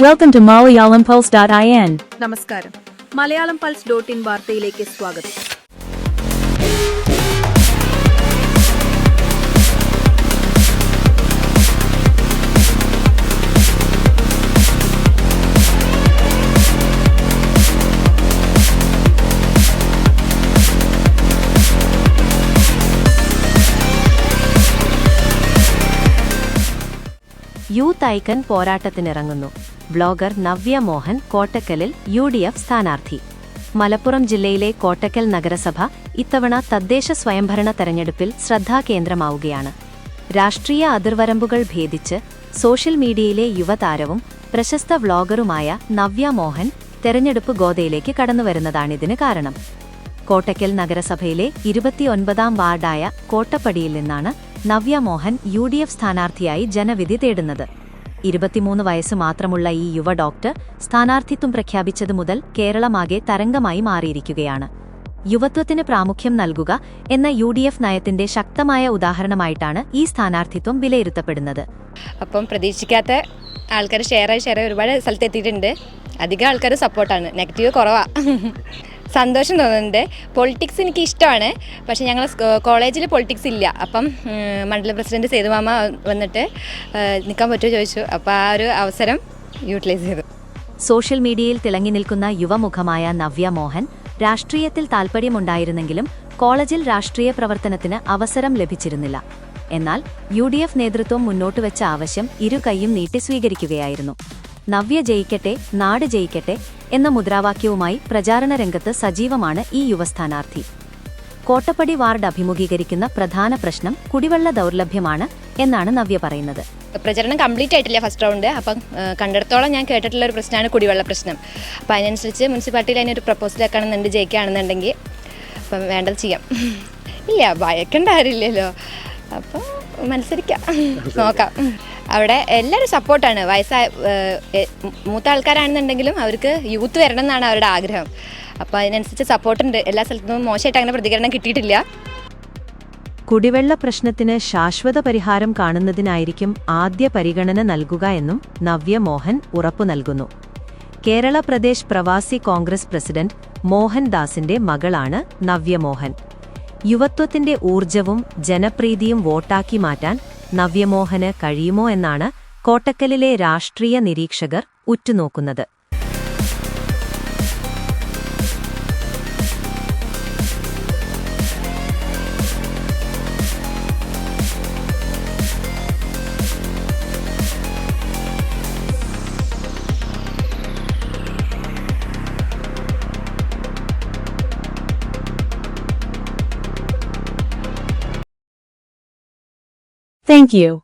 Welcome to MalayalamPulse.in. നമസ്കാരം. Malayalam pulse dot in വാർത്തയിലേക്ക് സ്വാഗതം. യൂത്ത് ഐക്കൺ പോരാട്ടത്തിനിറങ്ങുന്നു. ബ്ലോഗർ നവ്യ മോഹൻ കോട്ടക്കലിൽ യു ഡി എഫ് സ്ഥാനാർത്ഥി. മലപ്പുറം ജില്ലയിലെ കോട്ടക്കൽ നഗരസഭ ഇത്തവണ തദ്ദേശ സ്വയംഭരണ തെരഞ്ഞെടുപ്പിൽ ശ്രദ്ധാകേന്ദ്രമാവുകയാണ്. രാഷ്ട്രീയ അതിർവരമ്പുകൾ ഭേദിച്ച് സോഷ്യൽ മീഡിയയിലെ യുവതാരവും പ്രശസ്ത വ്ളോഗറുമായ നവ്യ മോഹൻ തെരഞ്ഞെടുപ്പ് ഗോതയിലേക്ക് കടന്നുവരുന്നതാണിതിന് കാരണം. കോട്ടക്കൽ നഗരസഭയിലെ ഇരുപത്തിയൊൻപതാം വാർഡായ കോട്ടപ്പടിയിൽ നിന്നാണ് Navya Mohan U D F സ്ഥാനാർത്ഥിയായി ജനവിധി തേടുന്നത്. ഇരുപത്തിമൂന്ന് വയസ്സ് മാത്രമുള്ള ഈ യുവ ഡോക്ടർ സ്ഥാനാർത്ഥിത്വം പ്രഖ്യാപിച്ചതു മുതൽ കേരളമാകെ തരംഗമായി മാറിയിരിക്കുകയാണ്. യുവത്വത്തിന് പ്രാമുഖ്യം നൽകുക എന്ന യു ഡി എഫ് നയത്തിന്റെ ശക്തമായ ഉദാഹരണമായിട്ടാണ് ഈ സ്ഥാനാർത്ഥിത്വം വിലയിരുത്തപ്പെടുന്നത്. അപ്പം പ്രതീക്ഷിക്കാത്ത ആൾക്കാർ ഷെയറായി ഷെയറായി ഒരുപാട് സ്ഥലത്ത് എത്തിയിട്ടുണ്ട് അധികം ആൾക്കാർ സപ്പോർട്ടാണ് നെഗറ്റീവ് കുറവാ. സന്തോഷം തോന്നുന്നുണ്ട്. പൊളിറ്റിക്സ് എനിക്ക് ഇഷ്ടമാണ് പക്ഷേ ഞങ്ങൾ കോളേജിൽ പൊളിറ്റിക്സ് ഇല്ല. അപ്പം മണ്ഡല പ്രസിഡന്റ് സേതുമാമ വന്നിട്ട് നിൽക്കാൻ പറ്റുമോ ചോദിച്ചു. അപ്പോൾ ആ ഒരു അവസരം യൂട്ടിലൈസ് ചെയ്തു. സോഷ്യൽ മീഡിയയിൽ തിളങ്ങി നിൽക്കുന്ന യുവമുഖമായ നവ്യ മോഹൻ രാഷ്ട്രീയത്തിൽ താൽപ്പര്യമുണ്ടായിരുന്നെങ്കിലും കോളേജിൽ രാഷ്ട്രീയ പ്രവർത്തനത്തിന് അവസരം ലഭിച്ചിരുന്നില്ല. എന്നാൽ യു ഡി എഫ് നേതൃത്വം മുന്നോട്ടുവച്ച ആവശ്യം ഇരു കൈയും നീട്ടി സ്വീകരിക്കുകയായിരുന്നു. നവ്യ ജയിക്കട്ടെ നാട് ജയിക്കട്ടെ എന്ന മുദ്രാവാക്യവുമായി പ്രചാരണ രംഗത്ത് സജീവമാണ് ഈ യുവസ്ഥാനാർത്ഥി കോട്ടപ്പടി വാർഡ് അഭിമുഖീകരിക്കുന്ന പ്രധാന പ്രശ്നം കുടിവെള്ള ദൗർലഭ്യമാണ് എന്നാണ് നവ്യ പറയുന്നത്. പ്രചരണം കംപ്ലീറ്റ് ആയിട്ടില്ല ഫസ്റ്റ് റൗണ്ട് അപ്പം കണ്ടിടത്തോളം ഞാൻ കേട്ടിട്ടുള്ള ഒരു പ്രശ്നമാണ് കുടിവെള്ള പ്രശ്നം. അപ്പം അതിനനുസരിച്ച് മുനിസിപ്പാലിറ്റിയിൽ അതിനൊരു പ്രപ്പോസൽ ആക്കണമെന്നുണ്ട് ജയിക്കുകയാണെന്നുണ്ടെങ്കിൽ അപ്പം വേണ്ടത് ചെയ്യാം. ഇല്ല ഭയക്കേണ്ട കാര്യമില്ലല്ലോ. അപ്പം മത്സരിക്കാം. നോക്കാം. അവിടെ എല്ലാവരും സപ്പോർട്ടാണ്. വയസ്സായ മൂത്ത ആൾക്കാരാണെന്നുണ്ടെങ്കിലും അവർക്ക് യൂത്ത് വരണം എന്നാണ് അവരുടെ ആഗ്രഹം. അപ്പോൾ അതിനനുസരിച്ച് സപ്പോർട്ടുണ്ട്. എല്ലാ സ്ഥലത്തുനിന്നും മോശമായിട്ട് അങ്ങനെ പ്രതികരണം കിട്ടിയിട്ടില്ല. കുടിവെള്ള പ്രശ്നത്തിന് ശാശ്വത പരിഹാരം കാണുന്നതിനായിരിക്കും ആദ്യ പരിഗണന നൽകുക എന്നും നവ്യ മോഹൻ ഉറപ്പു നൽകുന്നു. കേരള പ്രദേശ് പ്രവാസി കോൺഗ്രസ് പ്രസിഡന്റ് മോഹൻദാസിന്റെ മകളാണ് നവ്യ മോഹൻ. യുവത്വത്തിന്റെ ഊർജവും ജനപ്രീതിയും വോട്ടാക്കി മാറ്റാൻ നവ്യമോഹന് കഴിയുമോ എന്നാണ് കോട്ടക്കലിലെ രാഷ്ട്രീയ നിരീക്ഷകർ ഉറ്റുനോക്കുന്നത് Thank you.